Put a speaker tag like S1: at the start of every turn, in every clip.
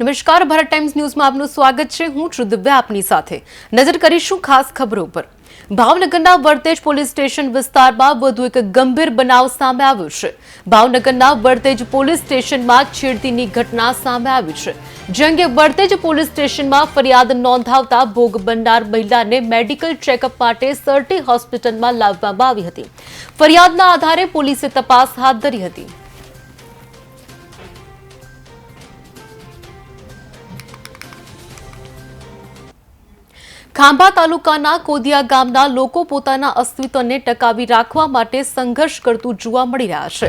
S1: નમસ્કાર, ભારત ટાઈમ્સ ન્યૂઝમાં આપનું સ્વાગત છે. હું છું દિવ્યા આપની સાથે. નજર કરીશું ખાસ ખબરો પર. ભાવનગરના વર્તેજ પોલીસ સ્ટેશન વિસ્તારમાં વધુ એક ગંભીર બનાવ સામે આવ્યો છે. ભાવનગરના વર્તેજ પોલીસ સ્ટેશનમાં છેડતીની ઘટના સામે આવી છે. જે અંગે વર્તેજ પોલીસ સ્ટેશનમાં ફરિયાદ નોંધાવતા ભોગ બનનાર મહિલાને મેડિકલ ચેકઅપ માટે સરટી હોસ્પિટલમાં લાવવામાં આવી હતી. ફરિયાદના આધારે પોલીસે તપાસ હાથ ધરી હતી. ખાંભા તાલુકાના કોદિયા ગામના લોકો પોતાના અસ્તિત્વને ટકાવી રાખવા માટે સંઘર્ષ કરતું જોવા મળી રહ્યા છે.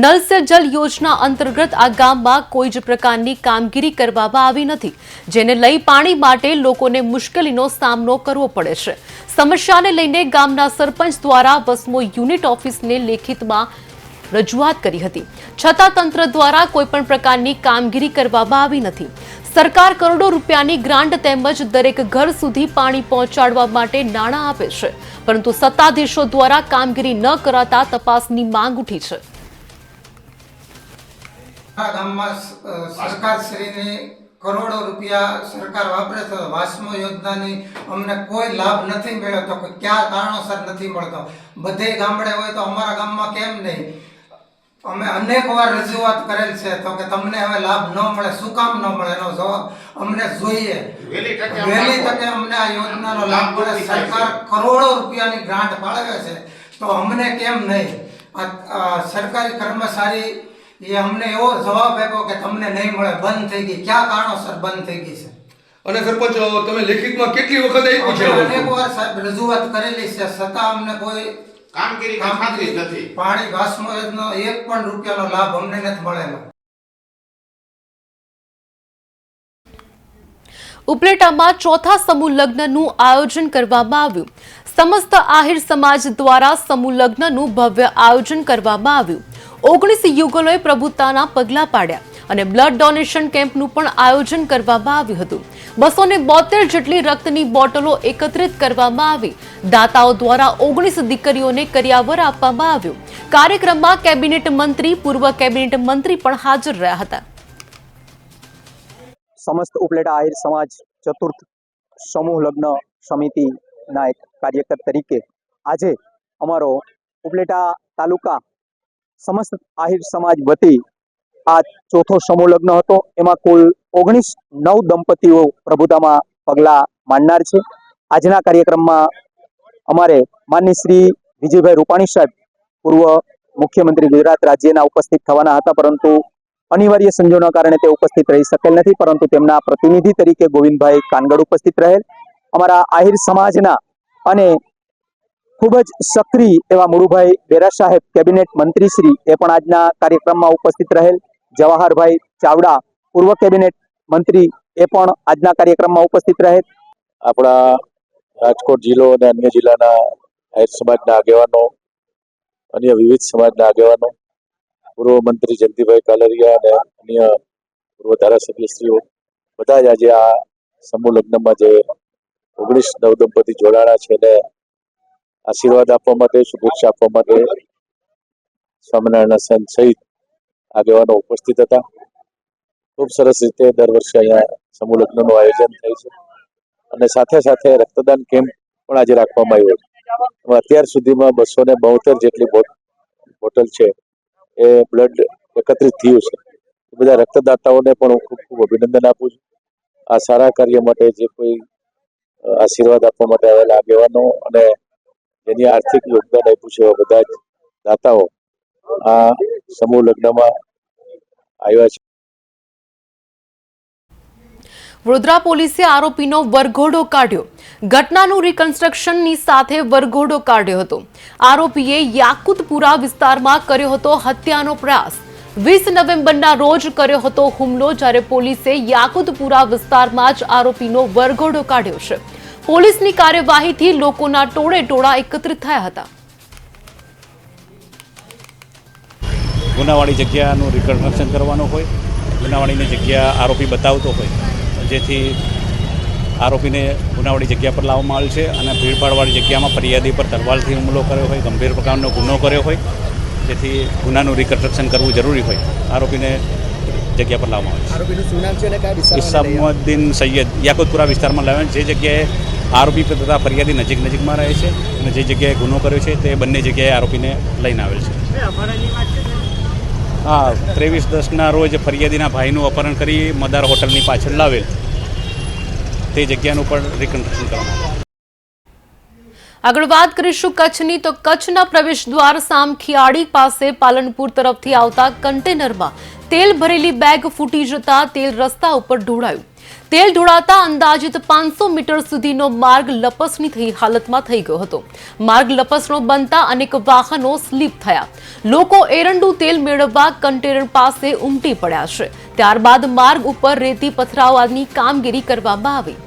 S1: નલ સે જલ યોજના અંતર્ગત આ ગામમાં કોઈ જ પ્રકારની કામગીરી કરવામાં આવી નથી, જેને લઈ પાણી માટે લોકોને મુશ્કેલીનો સામનો કરવો પડે છે. સમસ્યાને લઈને ગામના સરપંચ દ્વારા વસમો યુનિટ ઓફિસને લેખિતમાં રજૂઆત કરી હતી. છતાં તંત્ર દ્વારા કોઈપણ પ્રકારની કામગીરી કરવામાં આવી નથી. સરકાર કરોડો રૂપિયાની ગ્રાન્ટ તેમજ દરેક ઘર સુધી પાણી પહોંચાડવા માટે નાણાં આપે છે. પરંતુ સત્તાધીશો દ્વારા કામગીરી ન કરાતા તપાસની માંગ ઉઠી છે.
S2: કરોડો રૂપિયા સરકાર વાપરે છે વાસમો યોજનાની અમને કોઈ લાભ નથી મળ્યો તો કોઈ ક્યાં કારણોસર નથી મળતો. બધે ગામડે હોય તો અમારા ગામમાં કેમ નહીં? અમે અનેક વાર રજૂઆત કરેલ છે તો કે તમને હવે લાભ ન મળે શું કામ ન મળે? એનો જવાબ અમને જોઈએ.
S3: વહેલી તકે અમને
S2: આ યોજનાનો લાભ મળે. સરકાર કરોડો રૂપિયાની ગ્રાન્ટ ફાળવે છે. તો અમને કેમ નહીં? આ સરકારી કર્મચારી એ અમને એવો જવાબ આપ્યો કે તમને નહીં મળે બંધ થઈ ગઈ. ક્યાં કારણોસર બંધ થઈ ગઈ છે?
S4: અને સરપંચ તમે લેખિતમાં કેટલી વખત આપ્યું છે?
S2: અનેક વાર સાહેબ રજૂઆત કરેલી છે. છતાં અમને કોઈ
S3: કામગીરી ખાતરી જ નથી.
S2: પાણી વાસ્મો યોજના એક પણ રૂપિયાનો લાભ અમને નથી મળેલો.
S1: ઉપલેટામાં ચોથા સમૂહ લગ્નનું આયોજન કરવામાં આવ્યું. સમસ્ત આહિર સમાજ દ્વારા સમૂહ લગ્નનું ભવ્ય આયોજન કરવામાં આવ્યું. ઓગણીસ યુગલોએ પ્રભુતાના પગલા પાડ્યા. અને બ્લડ ડોનેશન કેમ્પનું પણ આયોજન કરવામાં આવ્યું હતું. બસો ને બોતેર જેટલી રક્તની બોટલો એકત્રિત કરવામાં આવી. દાતાઓ દ્વારા ઓગણીસ દીકરીઓને કર્યાવર આપવામાં આવ્યું. કાર્યક્રમમાં કેબિનેટ મંત્રી, પૂર્વ કેબિનેટ મંત્રી પણ હાજર રહ્યા હતા.
S5: સમસ્ત ઉપલેટા આહિર સમાજ ચતુર્થ સમૂહ લગ્ન સમિતિના એક કાર્યકર તરીકે આજે અમારો ઉપલેટા તાલુકા સમસ્ત આહિર સમાજ વતી આ ચોથો સમૂહ લગ્ન હતો. એમાં કુલ ઓગણીસ નવ દંપતીઓ પ્રભુતામાં પગલાં માંડનાર છે. આજના કાર્યક્રમમાં અમારે માનની શ્રી વિજયભાઈ રૂપાણી સાહેબ, પૂર્વ મુખ્યમંત્રી ગુજરાત રાજ્યના ઉપસ્થિત થવાના હતા, પરંતુ અનિવાર્ય સંજોગોના કારણે તે ઉપસ્થિત રહી શકેલ નથી, પરંતુ તેમના પ્રતિનિધિ તરીકે ગોવિંદભાઈ કાનગડ ઉપસ્થિત રહેલ. અમારા આહિર સમાજના અને ખૂબ જ સક્રિય એવા મુરુભાઈ બેરા સાહેબ, કેબિનેટ મંત્રી શ્રી, એ પણ આજના કાર્યક્રમમાં ઉપસ્થિત રહેલ. જવાહરભાઈ ચાવડા, પૂર્વ કેબિનેટ મંત્રી, એ પણ આજના કાર્યક્રમમાં ઉપસ્થિત રહે.
S6: આપણા રાજકોટ જિલ્લો અને અન્ય જિલ્લાના આહિર સમાજના આગેવાનો, અન્ય વિવિધ સમાજના આગેવાનો, પૂર્વ મંત્રી જયંતિભાઈ કાલરિયા અને અન્ય પૂર્વ ધારાસભ્યશ્રીઓ બધા જ આજે આ સમૂહ લગ્નમાં જે ઓગણીસ નવદંપતિ જોડાણા છે એને આશીર્વાદ આપવા માટે, શુભેચ્છા આપવા માટે સ્વામિનારાયણ સંત સહિત આગેવાનો ઉપસ્થિત હતા. ખૂબ સરસ રીતે દર વર્ષે અહીંયા સમૂહ લગ્નનું આયોજન થાય છે. અને સાથે સાથે રક્તદાન કેમ્પ પણ આજે રાખવામાં આવ્યો છે. અત્યાર સુધીમાં બસો ને બોતેર જેટલી બોટ- બોટલ છે. એ બ્લડ એકત્રિત થયું છે. બધા રક્તદાતાઓને પણ હું ખૂબ ખૂબ અભિનંદન આપું છું. આ સારા કાર્ય માટે જે કોઈ આશીર્વાદ આપવા માટે આવેલા આગેવાનો અને જેની આર્થિક યોગદાન આપ્યું છે એવા બધા જ દાતાઓ આ સમૂહ લગ્નમાં આવ્યા છે.
S1: વડોદરા પોલીસે આરોપીનો વરઘોડો કાઢ્યો. ઘટનાનું રિકન્સ્ટ્રક્શનની સાથે વરઘોડો કાઢ્યો હતો. આરોપીએ યાકુતપુરા વિસ્તારમાં કર્યો હતો હત્યાનો પ્રયાસ. વીસ નવેમ્બરના રોજ કર્યો હતો હુમલો, જ્યારે પોલીસે યાકુતપુરા વિસ્તારમાં જ આરોપીનો વરઘોડો કાઢ્યો છે. પોલીસની કાર્યવાહીથી લોકોના ટોળે ટોળા એકત્રિત થયા હતા.
S7: ગુનાવાળી જગ્યાનું રિકન્સ્ટ્રક્શન કરવાનું હોય ગુનાવાળીની જગ્યા આરોપી બતાવતો હોય જેથી આરોપીને ગુનાવાળી જગ્યા પર લાવવામાં આવેલ છે અને ભીડભાડવાળી જગ્યામાં ફરિયાદી પર તલવારથી હુમલો કર્યો હોય ગંભીર પ્રકારનો ગુનો કર્યો હોય જેથી ગુનાનું રિકન્સ્ટ્રક્શન કરવું જરૂરી હોય આરોપીને જગ્યા પર લાવવામાં આવે છે
S8: આરોપીનું શું નામ છે અને કયા વિસ્તારમાં લઈ આવ્યા?
S7: ઇસામુદ્દીન સૈયદ યાકુતપુરા વિસ્તારમાં લાવ્યા જે જગ્યાએ આરોપી તથા ફરિયાદી નજીક નજીકમાં રહે છે અને જે જગ્યાએ ગુનો કર્યો છે તે બંને જગ્યાએ આરોપીને લઈને આવેલ છે હા ત્રેવીસ દસના રોજ ફરિયાદીના ભાઈનું અપહરણ કરી મદાર હોટલની પાછળ લાવેલ. તે જગ્યાનું પણ રિકન્સ્ટ્રક્શન કરવામાં
S1: આગળ વાત કરીશું કચ્છની. તો કચ્છના પ્રવેશ દ્વાર સામ ખિયાળી પાસે પાલનપુર તરફથી આવતા કન્ટેનરમાં તેલ ભરેલી બેગ ફૂટી જતા તેલ રસ્તા ઉપર ઢોળાયું. તેલ ઢોળાતા અંદાજિત પાંચસો મીટર સુધીનો માર્ગ લપસણી થઈ હાલતમાં થઈ ગયો હતો. માર્ગ લપસણો બનતા અનેક વાહનો સ્લીપ થયા. લોકો એરંડું તેલ મેળવવા કન્ટેનર પાસે ઉમટી પડ્યા છે. ત્યારબાદ માર્ગ ઉપર રેતી પથરાવવાની કામગીરી કરવામાં આવી.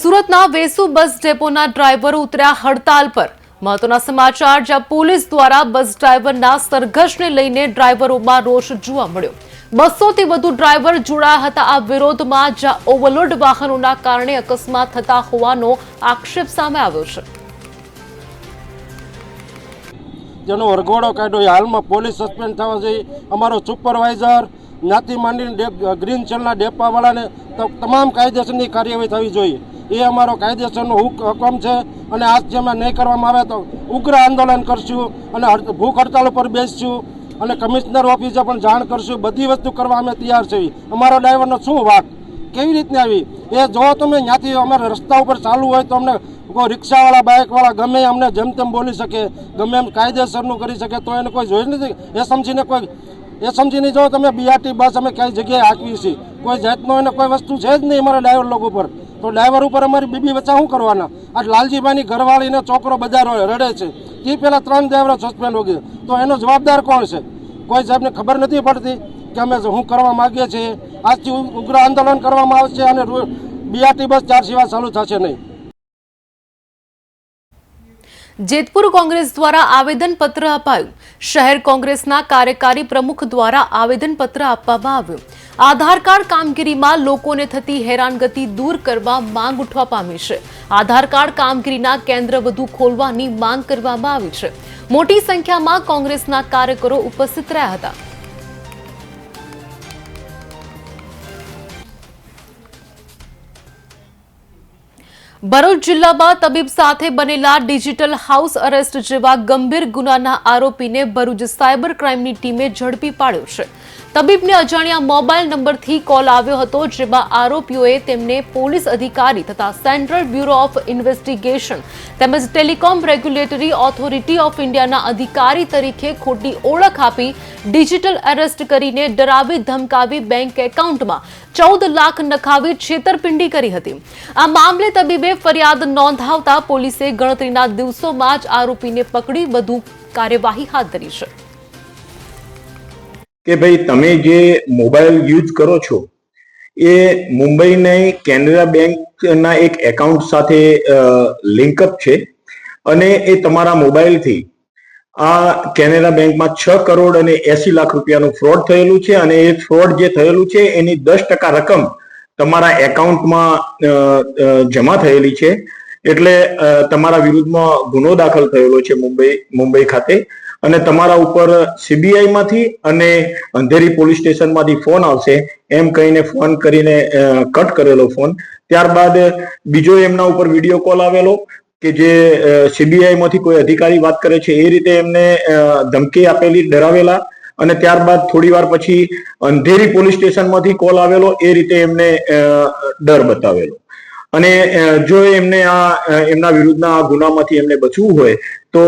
S1: સુરતના વેસુ બસ ડેપોના ડ્રાઈવરો ઉતર્યા હડતાલ પર. મહત્વના સમાચાર, જ્યાં પોલીસ દ્વારા બસ ડ્રાઈવરના સરઘસને લઈને ડ્રાઈવરોમાં રોષ જોવા મળ્યો. બસોથી વધુ ડ્રાઈવર જોડાયા હતા આ વિરોધમાં, જ્યાં ઓવરલોડ વાહનોના કારણે અકસ્માત થતા હોવાનો આક્ષેપ સામે આવ્યો છે.
S9: જેનો વરઘોડો કાઢ્યો હાલમાં પોલીસ સસ્પેન્ડ થવા જોઈએ અમારો સુપરવાઇઝર જ્ઞાતિ માંડીને ડેપ ગ્રીન ચેનલના ડેપાવાળાને તમામ કાયદેસરની કાર્યવાહી થવી જોઈએ. એ અમારો કાયદેસરનો હુક- હુકમ છે અને આજ જેમાં નહીં કરવામાં આવે તો ઉગ્ર આંદોલન કરશું અને ભૂખ હડતાલ ઉપર બેસશું અને કમિશનર ઓફિસે પણ જાણ કરશું. બધી વસ્તુ કરવા અમે તૈયાર છીએ. અમારો ડ્રાઈવરનો શું વાક? કેવી રીતની આવી? એ જો તમે ત્યાંથી અમારે રસ્તા ઉપર ચાલુ હોય તો અમને કોઈ રિક્ષાવાળા, બાઇકવાળા ગમે અમને જેમ તેમ બોલી શકે, ગમે એમ કાયદેસરનું કરી શકે, તો એને કોઈ જોઈ નથી. એ સમજીને કોઈ એ સમજીને જો તમે બીઆરટી બસ અમે કઈ જગ્યાએ હાંકવી છીએ કોઈ જાતનો એને કોઈ વસ્તુ છે જ નહીં અમારા ડ્રાઈવર લોકો ઉપર તો ડ્રાઈવર ઉપર અમારી બીબી બચ્ચા શું કરવાના? આ લાલજીભાઈની ઘરવાળીને છોકરો બધા રડે છે. તે પહેલાં ત્રણ ડ્રાઈવરો સસ્પેન્ડ હો ગયા. તો એનો જવાબદાર કોણ છે? કોઈ સાહેબને ખબર નથી પડતી કે અમે શું કરવા માગીએ છીએ? આજથી ઉગ્ર આંદોલન કરવામાં આવશે અને બીઆરટી બસ ચાર સિવાય ચાલુ થશે નહીં.
S1: જેતપુર કોંગ્રેસ દ્વારા આવેદનપત્ર અપાયું. શહેર કોંગ્રેસના કાર્યકારી પ્રમુખ દ્વારા આવેદનપત્ર આપવામાં આવ્યું. આધાર કાર્ડ કામગીરીમાં લોકોને થતી હેરાનગતિ દૂર કરવા માંગ ઉઠવા પામી છે. આધાર કાર્ડ કામગીરીના કેન્દ્ર વધુ ખોલવાની માંગ કરવામાં આવી છે. મોટી સંખ્યામાં કોંગ્રેસના કાર્યકરો ઉપસ્થિત રહ્યા હતા. ભરૂચ જિલ્લામાં તબીબ સાથે બનેલા ડિજિટલ હાઉસ અરેસ્ટ જેવા ગંભીર ગુનાના આરોપીને ભરૂચ સાયબર ક્રાઇમની ટીમે ઝડપી પાડ્યો છે. તબીબને અજાણ્યા મોબાઈલ નંબરથી કોલ આવ્યો હતો, જેમાં આરોપીઓએ તેમને પોલીસ અધિકારી તથા સેન્ટ્રલ બ્યુરો ઓફ ઇન્વેસ્ટિગેશન તેમજ ટેલિકોમ રેગ્યુલેટરી ઓથોરિટી ઓફ ઇન્ડિયાના અધિકારી તરીકે ખોટી ઓળખ આપી, ડિજિટલ અરેસ્ટ કરીને ડરાવી, ધમકાવી, બેંક એકાઉન્ટમાં ચૌદ લાખ નખાવી છેતરપિંડી કરી હતી. આ મામલે તબીબે ફરિયાદ નોંધાવતા પોલીસે ગણતરીના દિવસોમાં જ આરોપીને પકડી, વધુ કાર્યવાહી હાથ ધરી છે.
S10: કે ભાઈ તમે જે મોબાઈલ યુઝ કરો છો, એ મુંબઈની કેનરા બેંકના એક એકાઉન્ટ સાથે લિંકઅપ છે અને એ તમારા મોબાઈલથી આ કેનેરા બેંકમાં છ કરોડ અને એસી લાખ રૂપિયાનું ફ્રોડ થયેલું છે અને એ ફ્રોડ જે થયેલું છે એની દસ ટકા રકમ તમારા એકાઉન્ટમાં જમા થયેલી છે. એટલે તમારા વિરુદ્ધમાં ગુનો દાખલ થયેલો છે મુંબઈ મુંબઈ ખાતે. અને તમારા ઉપર સીબીઆઈ માંથી અને અંધેરી પોલીસ સ્ટેશનમાંથી ફોન આવશે, એમ કહીને ફોન કરીને કટ કરેલો ફોન. ત્યારબાદ બીજો એમના ઉપર વીડિયો કોલ આવેલો કે જે સીબીઆઈ માંથી કોઈ અધિકારી વાત કરે છે, એ રીતે એમને ધમકી આપેલી, ડરાવેલા. અને ત્યારબાદ થોડી વાર પછી અંધેરી પોલીસ સ્ટેશનમાંથી કોલ આવેલો, એ રીતે એમને ડર બતાવેલો. અને જો એમને આ એમના વિરુદ્ધના ગુનામાંથી એમને બચવું હોય, તો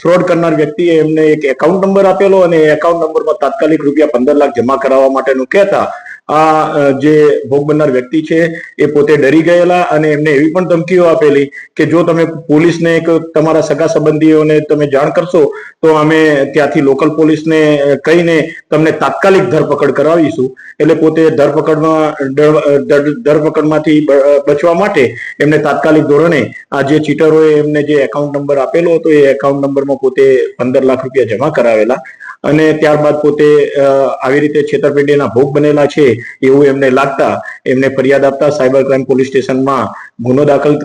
S10: ફ્રોડ કરનાર વ્યક્તિએ એમને એક એકાઉન્ટ નંબર આપેલો અને એ એકાઉન્ટ નંબરમાં તાત્કાલિક રૂપિયા પંદર લાખ જમા કરાવવા માટેનું કહેતા આ જે ભોગ બનનાર વ્યક્તિ છે, એ પોતે ડરી ગયેલા અને એમને એવી પણ ધમકીઓ આપેલી કે જો તમે પોલીસને એક તમારા સગા સંબંધીઓને તમે જાણ કરશો, તો અમે ત્યાંથી લોકલ પોલીસને કહીને તમને તાત્કાલિક ધરપકડ કરાવીશું. એટલે પોતે ધરપકડમાં ધરપકડમાંથી બચવા માટે એમને તાત્કાલિક ધોરણે આ જે ચીટરોએ એમને જે એકાઉન્ટ નંબર આપેલો હતો, એ એકાઉન્ટ નંબરમાં પોતે પંદર લાખ રૂપિયા જમા કરાવેલા. અને ત્યારબાદ પોતે આવી રીતે છેતરપિંડીના ભોગ બનેલા છે એવું એમને લાગતા એમને ફરિયાદ આપતા સાયબર ક્રાઇમ પોલીસ સ્ટેશનમાં ગુનો દાખલ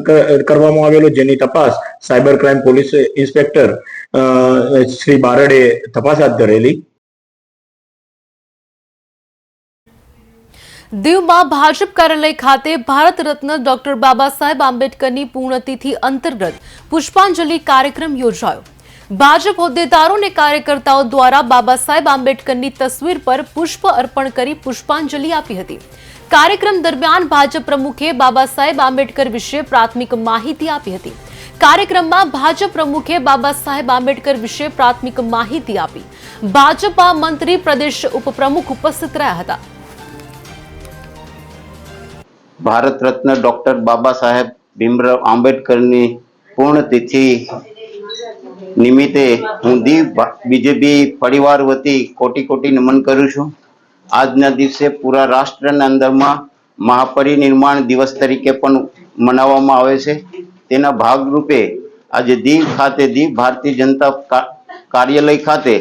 S10: કરવામાં આવેલો જેની તપાસ cyber crime police inspector Shri બારડે તપાસ હાથ ધરેલી.
S1: દીવમાં ભાજપ કાર્યાલય ખાતે ભારત રત્ન ડોક્ટર બાબા સાહેબ આંબેડકરની પૂર્ણતિથિ અંતર્ગત પુષ્પાંજલિ કાર્યક્રમ યોજાયો. ભાજપ હોદ્દેદારો અને કાર્યકર્તાઓ દ્વારા બાબા સાહેબ આંબેડકરની તસવીર પર પુષ્પ અર્પણ કરી પુષ્પાંજલિ આપી હતી. કાર્યક્રમ દરમિયાન ભાજપ પ્રમુખે બાબા સાહેબ આંબેડકર વિશે પ્રાથમિક માહિતી આપી હતી. કાર્યક્રમમાં ભાજપ પ્રમુખે બાબા સાહેબ આંબેડકર વિશે પ્રાથમિક માહિતી આપી. ભાજપા મંત્રી પ્રદેશ ઉપપ્રમુખ ઉપસ્થિત રહ્યા હતા.
S11: ભારત રત્ન ડોક્ટર બાબા સાહેબ ભીમરાવ આંબેડકરની પૂર્ણતિથિ નિમિત્તે હું દીવ બીજેપી પરિવાર વતી કોટી કોટી નમન કરું છું. આજના દિવસે પૂરા રાષ્ટ્રના અંદરમાં મહાપરિનિર્માણ દિવસ તરીકે પણ મનાવવામાં આવે છે. તેના ભાગરૂપે આજે દીવ ખાતે દીવ ભારતીય જનતા કાર્યાલય ખાતે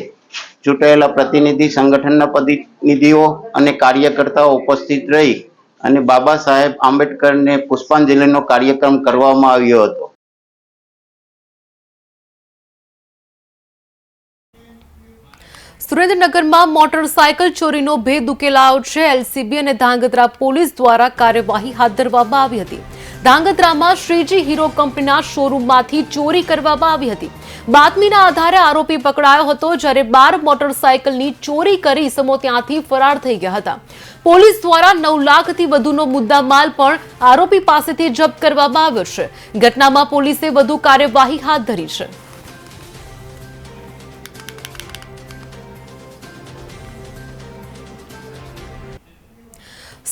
S11: ચૂંટાયેલા પ્રતિનિધિ સંગઠનના પ્રતિનિધિઓ અને કાર્યકર્તાઓ ઉપસ્થિત રહી અને બાબા સાહેબ આંબેડકરને પુષ્પાંજલિનો કાર્યક્રમ કરવામાં આવ્યો હતો.
S1: સુરેન્દ્રનગરમાં મોટરસાયકલ ચોરીનો ભેદ ઉકેલાયો છે. એલસીબી અને ધાંગધ્રા પોલીસ દ્વારા કાર્યવાહી હાથ ધરવામાં આવી હતી. ધાંગધ્રામાં શ્રીજી હીરો કંપનીના શોરૂમમાંથી ચોરી કરવામાં આવી હતી. બાતમીના આધારે આરોપી પકડાયો હતો જ્યારે બાર મોટરસાયકલની ચોરી કરી ઇસમો ત્યાંથી ફરાર થઈ ગયા હતા. પોલીસ દ્વારા નવ લાખથી વધુનો મુદ્દામાલ પણ આરોપી પાસેથી જપ્ત કરવામાં આવ્યો છે. ઘટનામાં પોલીસે વધુ કાર્યવાહી હાથ ધરી છે.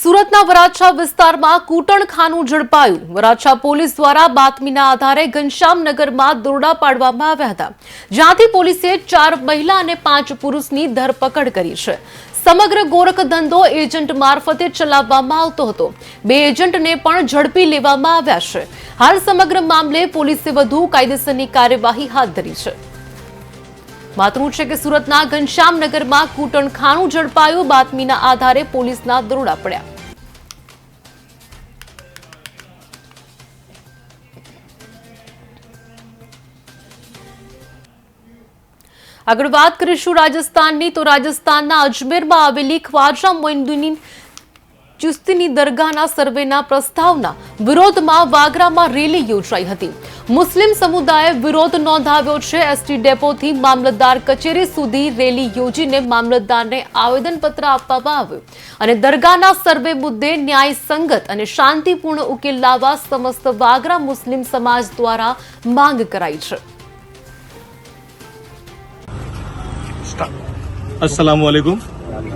S1: સુરતના વરાછા વિસ્તારમાં કૂટણખાનું ઝડપાયું. વરાછા પોલીસ દ્વારા બાતમીના આધારે ઘનશ્યામનગરમાં દોરડા પાડવામાં આવ્યા હતા. જ્યાંથી પોલીસે ચાર મહિલા અને પાંચ પુરુષની ધરપકડ કરી છે. સમગ્ર ગોરખ ધંધો એજન્ટ મારફતે ચલાવવામાં આવતો હતો. બે એજન્ટને પણ ઝડપી લેવામાં આવ્યા છે. હાલ સમગ્ર મામલે પોલીસે વધુ કાયદેસરની કાર્યવાહી હાથ ધરી છે. માતરું છે કે સુરતના ઘનશ્યામનગરમાં કૂટણખાનું ઝડપાયું, બાતમીના આધારે પોલીસના દરોડા પડ્યા. આગળ વાત કરીશું રાજસ્થાનની, તો રાજસ્થાનના અજમેરમાં આવેલી ખ્વાજા મોઇનુદ્દીન ચુસ્તીની દરગાહના સર્વેના પ્રસ્તાવના વિરોધમાં વાગરામાં રેલી યોજાઈ હતી. મુસ્લિમ સમુદાયે વિરોધ નોંધાવ્યો છે. એસટી ડેપોથી મામલતદાર કચેરી સુધી રેલી યોજીને મામલતદારને આવેદનપત્ર આપવામાં આવ્યું અને દરગાહના સર્વે મુદ્દે ન્યાયસંગત અને શાંતિપૂર્ણ ઉકેલ લાવવા સમસ્ત વાગરા મુસ્લિમ સમાજ દ્વારા માંગ કરાઈ છે.
S12: અસલામ વાલેકુમ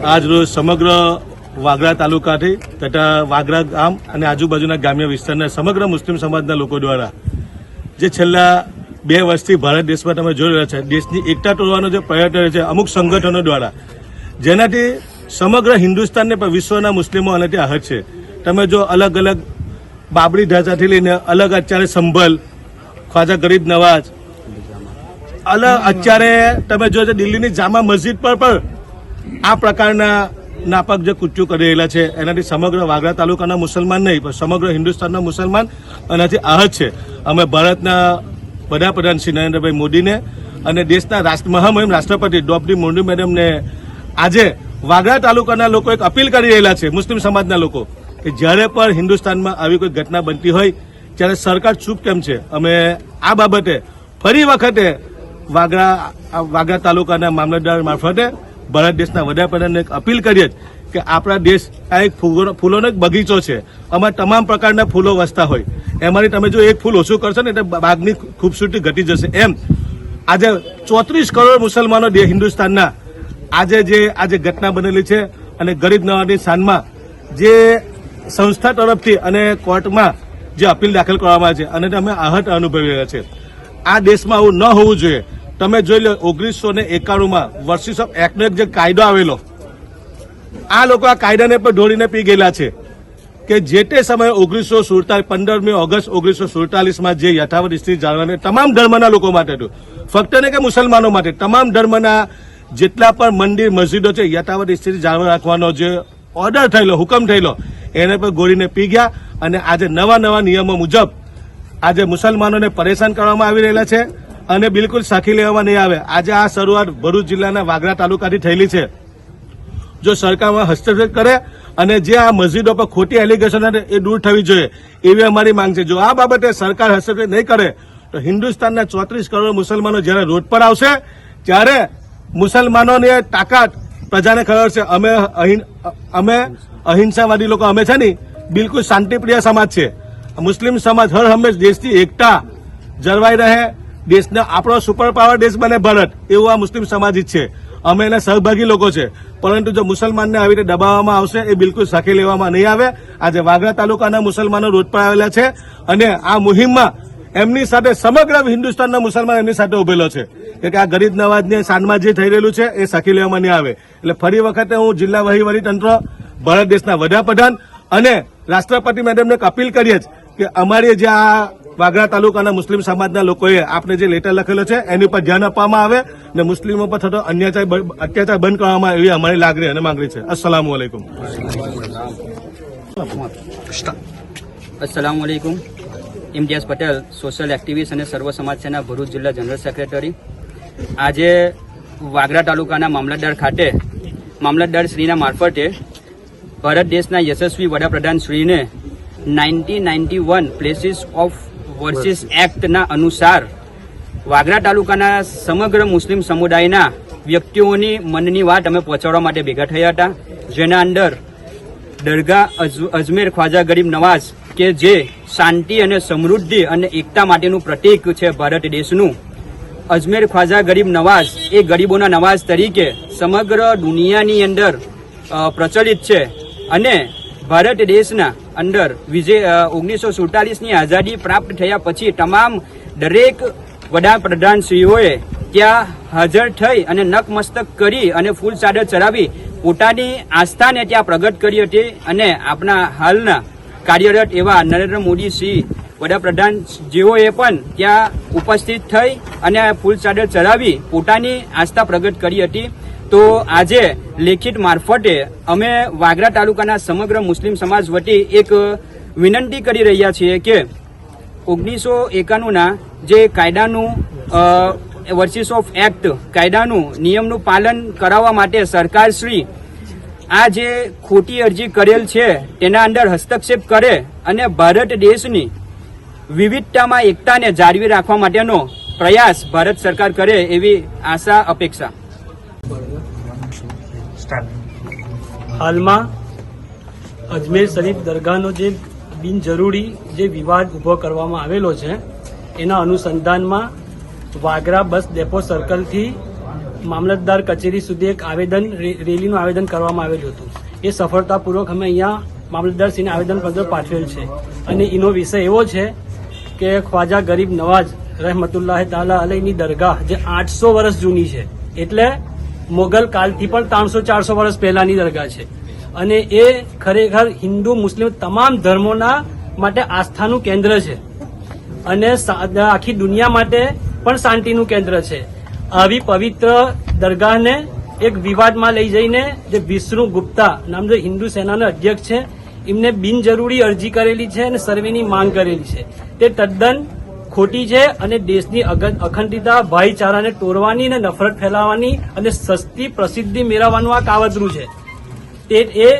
S12: આજ રોજ સમગ્ર વાગરા તાલુકાથી તથા વાગરા ગામ અને આજુબાજુના ગ્રામ્ય વિસ્તારના સમગ્ર મુસ્લિમ સમાજના લોકો દ્વારા જે છેલ્લા બે વર્ષથી ભારત દેશમાં તમે જોઈ રહ્યા છે, દેશની એકતા તોડવાનો જે પ્રયત્ન છે અમુક સંગઠનો દ્વારા, જેનાથી સમગ્ર હિન્દુસ્તાનને પણ વિશ્વના મુસ્લિમો આનાથી આહત છે. તમે જો અલગ અલગ બાબરી ઢાંચાથી લઈને અલગ અત્યારે સંભલ, ખ્વાજા ગરીબ નવાજ અલગ અત્યારે તમે જો દિલ્હીની જામા મસ્જિદ પર પણ આ પ્રકારના નાપાક જે કૂચ્યું કરી રહેલા છે, એનાથી સમગ્ર વાગરા તાલુકાના મુસલમાન નહીં, પણ સમગ્ર હિન્દુસ્તાનના મુસલમાન એનાથી આહત છે. અમે ભારતના વડાપ્રધાન શ્રી નરેન્દ્રભાઈ મોદીને અને દેશના રાષ્ટ્ર, મહામહિમ રાષ્ટ્રપતિ દ્રૌપદી મુર્મુ મેડમને આજે વાગરા તાલુકાના લોકો એક અપીલ કરી રહેલા છે, મુસ્લિમ સમાજના લોકો, કે જ્યારે પણ હિન્દુસ્તાનમાં આવી કોઈ ઘટના બનતી હોય, ત્યારે સરકાર ચૂપ કેમ છે? અમે આ બાબતે ફરી વખતે વાગરા વાગરા તાલુકાના મામલતદાર મારફતે ભારત દેશના વડાપ્રધાનને અપીલ કરીએ કે આપણા દેશ આ એક ફૂલો- ફૂલોનો એક બગીચો છે. આમાં તમામ પ્રકારના ફૂલો વસતા હોય. એમાંથી તમે જો એક ફૂલ ઓછું કરશો ને એટલે બાગની ખૂબસૂરતી ઘટી જશે. એમ. આજે ચોત્રીસ કરોડ મુસલમાનો દે હિન્દુસ્તાનના આજે જે, આજે ઘટના બનેલી છે અને ગરીબ નવાજની શાનમાં જે સંસ્થા તરફથી અને કોર્ટમાં જે અપીલ દાખલ કરવામાં આવે છે અને અમે આહત અનુભવી રહ્યા છે આ દેશમાં આવું ન હોવું જોઈએ. તમે જોઈ લો, ઓગણીસો ને એકાણુંમાં વર્સિસ ઓફ એક્ટનો એક જે કાયદો આવેલો, આ લોકો આ કાયદાને પણ ઢોળીને પી ગયેલા છે કે જે તે સમયે ઓગણીસો સુડતાલીસ પંદરમી ઓગસ્ટ ઓગણીસો સુડતાલીસમાં જે યથાવત સ્થિતિ જાળવવાની તમામ ધર્મના લોકો માટે હતું. ફક્ત ને કે મુસલમાનો માટે, તમામ ધર્મના જેટલા પણ મંદિર, મસ્જિદો છે, યથાવત સ્થિતિ જાળવી રાખવાનો જે ઓર્ડર થયેલો, હુકમ થયેલો, એને પણ ગોળીને પી ગયા, અને આજે નવા નવા નિયમો મુજબ આજે મુસલમાનોને પરેશાન કરવામાં આવી રહેલા છે. અને બિલકુલ સાખી લેવામાં નહીં આવે. આજે આ શરૂઆત ભરૂચ જિલ્લાના વાગરા તાલુકાથી થયેલી છે. જો સરકારમાં હસ્તક્ષેપ કરે અને જે આ મસ્જિદો પર ખોટી એલિગેશન એ દૂર થવી જોઈએ, એવી અમારી માંગ છે. જો આ બાબતે સરકાર હસ્તક્ષેપ નહીં કરે, તો હિન્દુસ્તાનના ચોત્રીસ કરોડ મુસલમાનો જ્યારે રોડ પર આવશે, ત્યારે મુસલમાનોની તાકાત પ્રજાને ખબર છે. અમે અમે અહિંસાવાદી લોકો, અમે છે ને, બિલકુલ શાંતિપ્રિય સમાજ છે. મુસ્લિમ સમાજ હર હંમેશ દેશની એકતા જળવાઈ રહે દેશને આપણો સુપર પાવર દેશ બને ભારત, એવું આ મુસ્લિમ સમાજ છે. અમે એના સહભાગી લોકો છે. પરંતુ જો મુસલમાનને આવી રીતે દબાવવામાં આવશે, એ બિલકુલ સાખી લેવામાં નહીં આવે. આજે વાગરા તાલુકાના મુસલમાનો રોડ પર આવેલા છે અને આ મુહિમમાં એમની સાથે સમગ્ર હિન્દુસ્તાનના મુસલમાન એમની સાથે ઉભેલો છે. કે આ ગરીબ નવાજની શાનમાં જે થઈ રહેલું છે, એ સાખી લેવામાં નહીં આવે. એટલે ફરી વખતે હું જિલ્લા વહીવટી તંત્ર, ભારત દેશના વડાપ્રધાન અને રાષ્ટ્રપતિ મેડમને અપીલ કરીએ જ કે અમારી જે આ વાગરા તાલુકાના મુસ્લિમ સમાજના લોકોએ આપને જે લેટર લખેલો છે, એની ઉપર ધ્યાન આપવામાં આવે અને મુસ્લિમો પર થતો અન્યાચાર અત્યાચાર બંધ કરવામાં એવી અમારી લાગણી અને માંગણી છે. અસલામ વાલેકુમ
S13: અસલામ વાલેકુમ ઇમ્તિયાઝ પટેલ સોશિયલ એક્ટિવિસ્ટ અને સર્વ સમાજ સેના ભરૂચ જિલ્લા જનરલ સેક્રેટરી આજે વાગરા તાલુકાના મામલતદાર ખાતે, મામલતદાર શ્રીના મારફતે ભારત દેશના યશસ્વી વડાપ્રધાન શ્રીને nineteen ninety one places of worship એક્ટના અનુસાર વાગરા તાલુકાના સમગ્ર મુસ્લિમ સમુદાયના વ્યક્તિઓની મનની વાત અમે પહોંચાડવા માટે ભેગા થયા હતા. જેના અંદર દરગાહ અજ- અજમેર ખ્વાજા ગરીબ નવાઝ કે જે શાંતિ અને સમૃદ્ધિ અને એકતા માટેનું પ્રતીક છે ભારત દેશનું. અજમેર ખ્વાજા ગરીબ નવાઝ એ ગરીબોના નવાઝ તરીકે સમગ્ર દુનિયાની અંદર પ્રચલિત છે અને ભારત દેશના અંદર વિજય ઓગણીસો સુડતાલીસની આઝાદી પ્રાપ્ત થયા પછી તમામ દરેક વડાપ્રધાનશ્રીઓએ ત્યાં હાજર થઈ અને નકમસ્તક કરી અને ફૂલ ચાદર ચડાવી પોતાની આસ્થાને ત્યાં પ્રગટ કરી હતી અને આપણા હાલના કાર્યરત એવા નરેન્દ્ર મોદી શ્રી વડાપ્રધાન જેઓએ પણ ત્યાં ઉપસ્થિત થઈ અને ફૂલ ચાદર ચડાવી પોતાની આસ્થા પ્રગટ કરી હતી. તો આજે લેખિત મારફતે અમે વાગરા તાલુકાના સમગ્ર મુસ્લિમ સમાજ વતી એક વિનંતી કરી રહ્યા છીએ કે ઓગણીસો એકાણુંના જે કાયદાનું વર્સિસ ઓફ એક્ટ કાયદાનું નિયમનું પાલન કરાવવા માટે સરકારશ્રી આ જે ખોટી અરજી કરેલ છે, તેના અંદર હસ્તક્ષેપ કરે અને ભારત દેશની વિવિધતામાં એકતાને જાળવી રાખવા માટેનો પ્રયાસ ભારત સરકાર કરે એવી આશા, અપેક્ષા.
S14: હાલમાં અજમેર શરીફ દરગાહનો જે બિનજરૂરી જે વિવાદ ઊભો કરવામાં આવેલો છે, એના અનુસંધાનમાં વાગરા બસ ડેપો સર્કલથી મામલતદાર કચેરી સુધી એક આવેદન રેલીનું આવેદન કરવામાં આવેલું હતું. એ સફળતાપૂર્વક અમે અહીંયા મામલતદારશ્રીને આવેદનપત્ર પાઠવેલ છે. અને એનો વિષય એવો છે કે ખ્વાજા ગરીબ નવાજ રહેમતુલ્લાહ તાલા અલયની દરગાહ જે આઠસો વર્ષ જૂની છે. એટલે મોગલ કાલથી પણ ત્રણસો ચારસો વર્ષ પહેલાની દરગાહ છે. અને એ ખરેખર હિન્દુ, મુસ્લિમ તમામ ધર્મોના માટે આસ્થાનું કેન્દ્ર છે. અને આખી દુનિયા માટે પણ શાંતિનું કેન્દ્ર છે. આવી પવિત્ર દરગાહને એક વિવાદમાં લઈ જઈને જે વિષ્ણુ ગુપ્તા નામ જે હિન્દુ સેનાના અધ્યક્ષ છે, એમને બિનજરૂરી અરજી કરેલી છે અને સર્વેની માંગ કરેલી છે. તે તદ્દન ખોટી છે અને દેશની અખંડિતતા, ભાઈચારાને તોડવાની અને નફરત ફેલાવવાની અને સસ્તી પ્રસિદ્ધિ મેળવવાનું આ કાવતરું છે. તે એ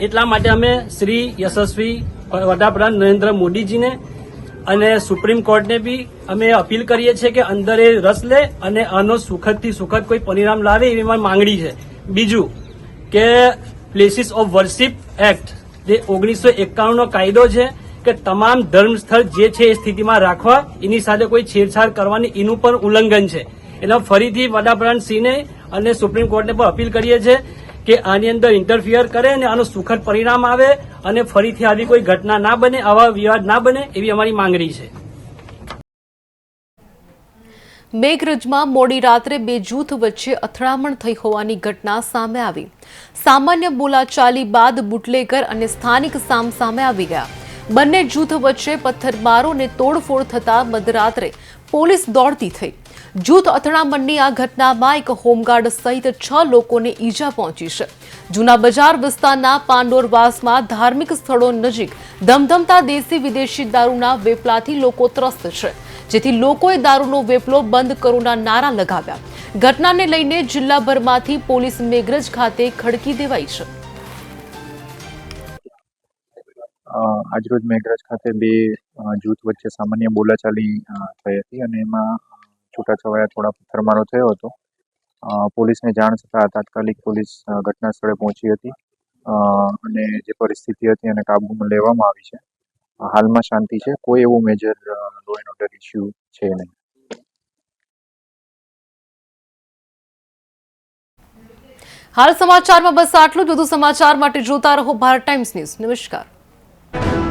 S14: એટલા માટે અમે શ્રી યશસ્વી વડાપ્રધાન નરેન્દ્ર મોદીજીને અને સુપ્રીમ કોર્ટને બી અમે અપીલ કરીએ છીએ કે અંદર એ રસ લે અને આનો સુખદથી સુખદ કોઈ પરિણામ લાવે એવી મારી માંગણી છે. બીજું કે પ્લેસીસ ઓફ વર્શિપ એક્ટ જે ઓગણીસો એકાણુંનો કાયદો છે કે તમામ ધર્મ સ્થળ જે છે એ સ્થિતિમાં રાખવા, એની સાથે કોઈ છેડછાડ કરવાની એનું પણ ઉલ્લંઘન છે. એટલે ફરીથી વડાપ્રધાન સિંહને અને સુપ્રીમ કોર્ટને પણ અપીલ કરીએ છીએ કે આની અંદર ઇન્ટરફિયર કરે અને આનું સુખદ પરિણામ આવે અને ફરીથી આવી કોઈ ઘટના ના બને, આવા વિવાદ ના બને એવી અમારી માંગણી છે.
S1: મેઘરજમાં મોડી રાત્રે બે જૂથ વચ્ચે અથડામણ થઈ હોવાની ઘટના સામે આવી. સામાન્ય બોલાચાલી બાદ બુટલેગર અને સ્થાનિક સામસામે આવી ગયા. બંને જૂથ વચ્ચે પથ્થરમારો અને તોડફોડ થતા મધરાત્રે પોલીસ દોડતી થઈ. જૂથ અથડામણની આ ઘટનામાં એક હોમગાર્ડ સહિત છ લોકોને ઈજા પહોંચી છે. જૂના બજાર વિસ્તારના પાંડોરવાસમાં ધાર્મિક સ્થળો નજીક ધમધમતા દેશી વિદેશી દારૂના વેપલાથી લોકો ત્રસ્ત છે. જેથી લોકોએ દારૂનો વેપલો બંધ કરોના નારા લગાવ્યા. ઘટનાને લઈને જિલ્લાભરમાંથી પોલીસ મેઘરજ ખાતે ખડકી દેવાઈ છે.
S5: આજરોજ મેઘરાજ ખાતે બે જૂથ વચ્ચે સામાન્ય બોલાચાલી થઈ હતી અને એમાં છૂટાછવાયા થોડા પથ્થરમારો થયો હતો. પોલીસને જાણ થતાં તાત્કાલિક પોલીસ ઘટના સ્થળે પહોંચી હતી. અને જે પરિસ્થિતિ હતી એને કાબૂમાં લેવામાં આવી છે. હાલમાં શાંતિ છે. કોઈ એવું major law and order issue છે નહીં.
S1: હાલ સમાચારમાં બસ આટલું જ. વધુ સમાચાર માટે જોતા રહો ભારત ટાઈમ્સ ન્યૂઝ. નમસ્કાર. you